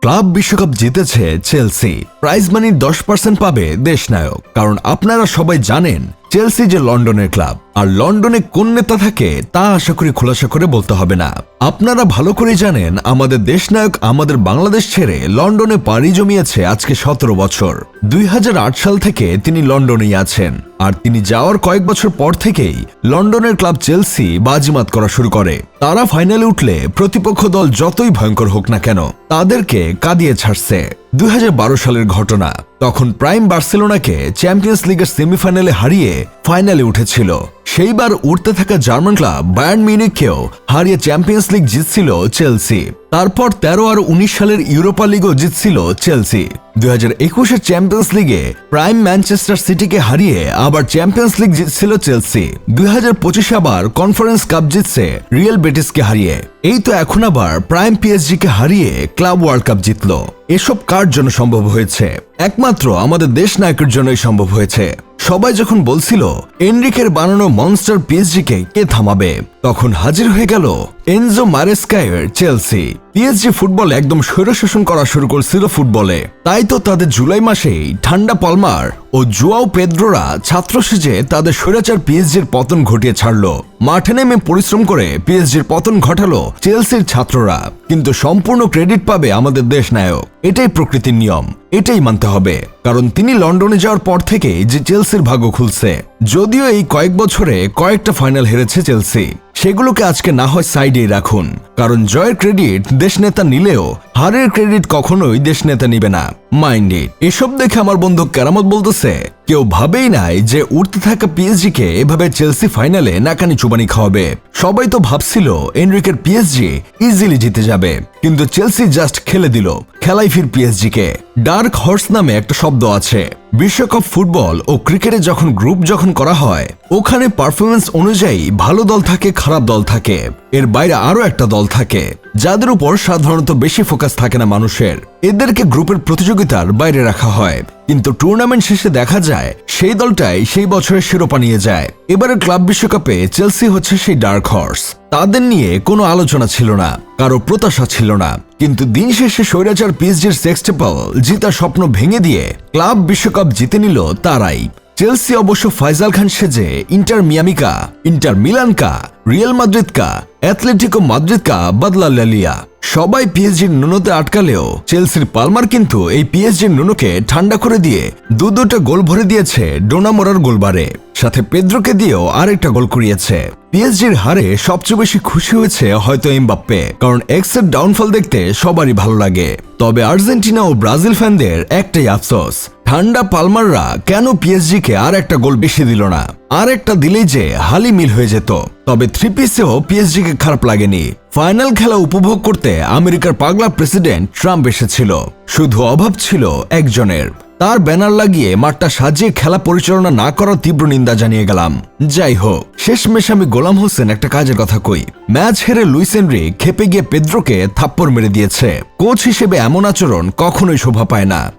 Club বিশ্বকাপ জিতেছে Chelsea. Prize মানির দশ পার্সেন্ট পাবে দেশনায়ক। কারণ আপনারা সবাই জানেন, চেলসি যে লন্ডনের ক্লাব। আর লন্ডনে কোন নেতা থাকে, তা আশা করি খোলাসা করে বলতে হবে না। আপনারা ভালো করে জানেন, আমাদের দেশনায়ক আমাদের বাংলাদেশ ছেড়ে লন্ডনে পাড়ি জমিয়েছে আজকে সতেরো বছর। দুই হাজার আট সাল থেকে তিনি লন্ডনেই আছেন। আর তিনি যাওয়ার কয়েক বছর পর থেকেই লন্ডনের ক্লাব চেলসি বাজিমাত করা শুরু করে। তারা ফাইনালে উঠলে প্রতিপক্ষ দল যতই ভয়ঙ্কর হোক না কেন, তাদেরকে কাঁদিয়ে ছাড়ছে। দুই হাজার বারো সালের ঘটনা, তখন প্রাইম বার্সেলোনাকে চ্যাম্পিয়ন্স লিগের সেমিফাইনালে হারিয়ে ফাইনালে উঠেছিল। সেইবার উঠতে থাকা জার্মান ক্লাব বায়ার্ন মিউনিককেও হারিয়ে চ্যাম্পিয়ন্স লিগ জিতছিল চেলসি। তারপর তেরো আর উনিশ সালের ইউরোপা লিগও জিতছিল চেলসি। দুই হাজার একুশের চ্যাম্পিয়ন্স লিগে প্রাইম ম্যানচেস্টার সিটিকে হারিয়ে আবার চ্যাম্পিয়ন্স লিগ জিতছিল চেলসি। দুই হাজার পঁচিশে আবার কনফারেন্স কাপ জিতছে রিয়েল বেটিসকে হারিয়ে। এই তো এখন আবার প্রাইম পিএসজি কে হারিয়ে ক্লাব ওয়ার্ল্ড কাপ জিতলো। এসব কার জন্য সম্ভব হয়েছে? একমাত্র আমাদের দেশ নায়কের জন্যই সম্ভব হয়েছে। সবাই যখন বলছিল এনরিকের বানানো মনস্টার পিএসজি কে কে থামাবে, তখন হাজির হয়ে গেল এনজো মারেস্কায়ের চেলসি। পিএসজি ফুটবল একদম স্বৈরশাসন করা শুরু করছিল ফুটবলে তাই তো তাদের জুলাই মাসেই ঠান্ডা পালমার ও জুয়াও পেদ্রোরা ছাত্র সেজে তাদের স্বৈরাচার পিএসজির পতন ঘটিয়ে ছাড়ল। মাঠে নেমে পরিশ্রম করে পিএসজির পতন ঘটালো চেলসির ছাত্ররা। কিন্তু সম্পূর্ণ ক্রেডিট পাবে আমাদের দেশ নায়ক। এটাই প্রকৃতির নিয়ম, এটাই মানতে হবে। কারণ তিনি লন্ডনে যাওয়ার পর থেকে যে চেলসির ভাগ্য খুলছে। যদিও এই কয়েক বছরে কয়েকটা ফাইনাল হেরেছে চেলসি সেগুলোকে আজকে না হয় সাইডে রাখুন। কারণ জয়ের ক্রেডিট দেশ নেতা নিলেও, হারের ক্রেডিট কখনোই দেশ নেতা নিবে না। মাইন্ড ইট এসব দেখে আমার বন্ধু কেরামত বলতেছে, কেউ ভাবেই নাই যে উঠতে থাকা পিএসজি কে এভাবে চেলসি ফাইনালে নাকানি চুবানি খাওয়াবে। সবাই তো ভাবছিল এনরিকের পিএসজি ইজিলি জিতে যাবে। কিন্তু চেলসি জাস্ট খেলে দিল, খেলাই ফির পিএসজি কে ডার্ক হর্স নামে একটা শব্দ আছে। বিশ্বকাপ ফুটবল ও ক্রিকেটে যখন গ্রুপ যখন করা হয়, ওখানে পারফরমেন্স অনুযায়ী ভালো দল থাকে, খারাপ দল থাকে। এর বাইরে আরও একটা দল থাকে, যাদের উপর সাধারণত বেশি ফোকাস থাকে না মানুষের। এদেরকে গ্রুপের প্রতিযোগিতার বাইরে রাখা হয়। কিন্তু টুর্নামেন্ট শেষে দেখা যায়, সেই দলটাই সেই বছরের শিরোপা নিয়ে যায়। এবারের ক্লাব বিশ্বকাপে চেলসি হচ্ছে সেই ডার্ক হর্স তাদের নিয়ে কোনো আলোচনা ছিল না, কারও প্রত্যাশা ছিল না। কিন্তু দিন শেষে স্বৈরাচার পিএসজির সেক্সটেপল জিতা স্বপ্ন ভেঙে দিয়ে ক্লাব বিশ্বকাপ জিতে নিল তারাই চেলসি অবশ্য ফাইজাল খান সেজে, ইন্টার মিয়ামিকা, ইন্টার মিলানকা, রিয়েল মাদ্রিদকা, অ্যাথলেটিকো মাদ্রিদকা বাদলা লালিয়া সবাই পিএসজির নুনোতে আটকালেও চেলসির পালমার কিন্তু এই পিএসজির নুনোকে ঠান্ডা করে দিয়ে দু দুটা গোল ভরে দিয়েছে ডোনামোরার গোলবারে। সাথে পেদ্রোকে দিয়েও আরেকটা গোল করিয়েছে পিএসজির হারে সবচেয়ে বেশি খুশি হয়েছে হয়তো এমবাপ্পে, কারণ এক্সের ডাউনফল দেখতে সবারই ভালো লাগে। তবে আর্জেন্টিনা ও ব্রাজিল ফ্যানদের একটাই আফসোস ঠান্ডা পালমাররা কেন পিএসজি কে আর একটা গোল বেশি দিল না? আর একটা দিলেই যে হালি মিল হয়ে যেত। তবে থ্রি পিসেও পিএসজি কে খারাপ লাগেনি। ফাইনাল খেলা উপভোগ করতে আমেরিকার পাগলা প্রেসিডেন্ট ট্রাম্প এসেছিল। শুধু অভাব ছিল একজনের। তার ব্যানার লাগিয়ে মাঠটা সাজিয়ে খেলা পরিচালনা না করার তীব্র নিন্দা জানিয়ে গেলাম। যাই হোক, শেষমেশ আমি গোলাম হোসেন একটা কাজের কথা কই। ম্যাচ হেরে লুইস এনরি খেপে গিয়ে পেদ্রোকে থাপ্পড় মেরে দিয়েছে। কোচ হিসেবে এমন আচরণ কখনোই শোভা পায় না।